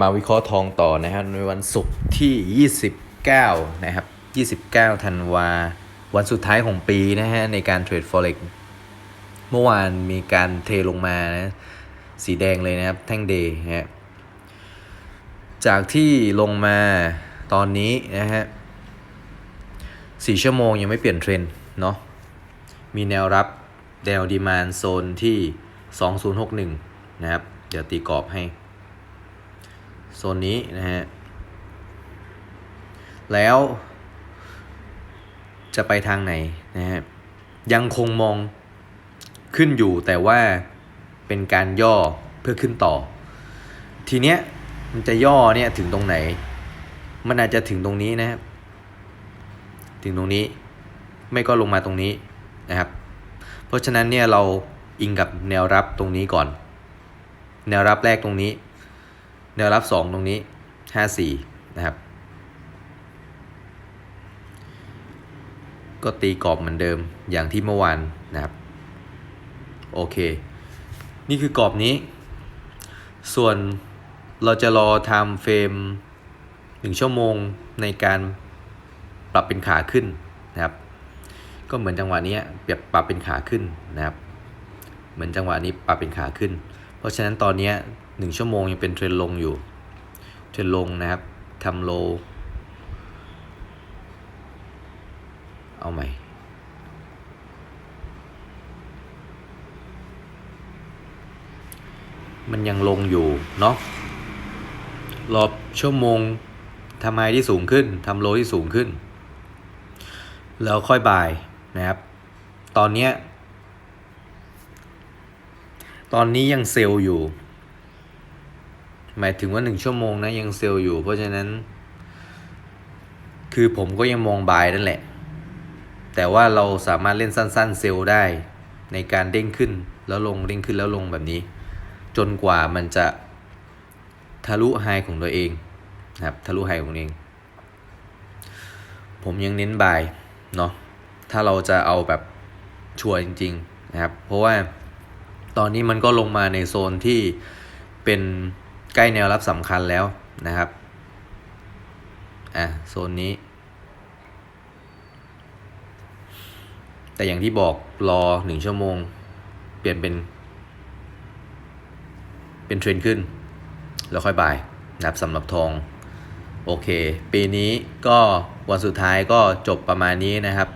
มาวิเคราะห์ทองต่อนะครับในวันศุกร์ที่ 29 นะครับ 29 ธันวา วันสุดท้ายของปีนะฮะในการเทรด Forex เมื่อวานมีการเทลงมานะสีแดงเลยนะครับ แท่งเดย์นะฮะจากที่ลงมาตอนนี้นะฮะ4ชั่วโมงยังไม่เปลี่ยนเทรนเนาะมีแนวรับแนวดีมานโซนที่ 2061 นะครับ เดี๋ยวตีกรอบให้ โซนนี้นะฮะ แล้วจะไปทางไหนนะฮะ ยังคงมองขึ้นอยู่แต่ว่าเป็นการย่อเพื่อขึ้นต่อ ทีเนี้ยมันจะย่อเนี่ยถึงตรงไหน มันอาจจะถึงตรงนี้นะครับ ถึงตรงนี้ ไม่ก็ลงมาตรงนี้นะครับ เพราะฉะนั้นเนี่ยเราอิงกับแนวรับตรงนี้ก่อน แนวรับแรกตรงนี้ แนวรับ 2 ตรงนี้ 54 นะครับ ก็ตีกรอบเหมือนเดิมอย่างที่เมื่อวานนะครับ โอเค นี่คือกรอบนี้ ส่วนเราจะรอไทม์เฟรม1 ชั่วโมงในการปรับเป็นขาขึ้นนะครับ ก็เหมือนจังหวะนี้เปรียบปรับเป็นขาขึ้นนะครับ เหมือนจังหวะนี้ปรับเป็นขาขึ้น เพราะฉะนั้นตอนนี้หนึ่งชั่วโมงยังเป็นเทรนลงอยู่ เทรนลงนะครับทำโล เอาใหม่มันยังลงอยู่เนาะ รอบชั่วโมงทำไฮที่สูงขึ้นทำโลที่สูงขึ้น แล้วค่อยบายนะครับ ตอนเนี้ย ตอนนี้ยังเซลล์อยู่ หมายถึงว่าหนึ่งชั่วโมงนะยังเซลล์อยู่ เพราะฉะนั้น คือผมก็ยังมองบายนั่นแหละ แต่ว่าเราสามารถเล่นสั้น ๆ เซลล์ได้ ในการเด้งขึ้นแล้วลงเด้งขึ้นแล้วลงแบบนี้ จนกว่ามันจะทะลุไฮของตัวเองนะครับทะลุไฮของเอง ผมยังเน้นบายเนาะถ้าเราจะเอาแบบชัวร์จริง ๆ นะครับ เพราะว่า ตอนนี้มันก็ลงมาในโซนที่เป็นใกล้แนวรับสำคัญแล้วนะครับ อะโซนนี้ แต่อย่างที่บอกรอหนึ่งชั่วโมง เปลี่ยนเป็น เป็นเทรนขึ้น แล้วค่อยบายนะครับสำหรับทอง โอเค ปีนี้ก็วันสุดท้ายก็จบประมาณนี้นะครับ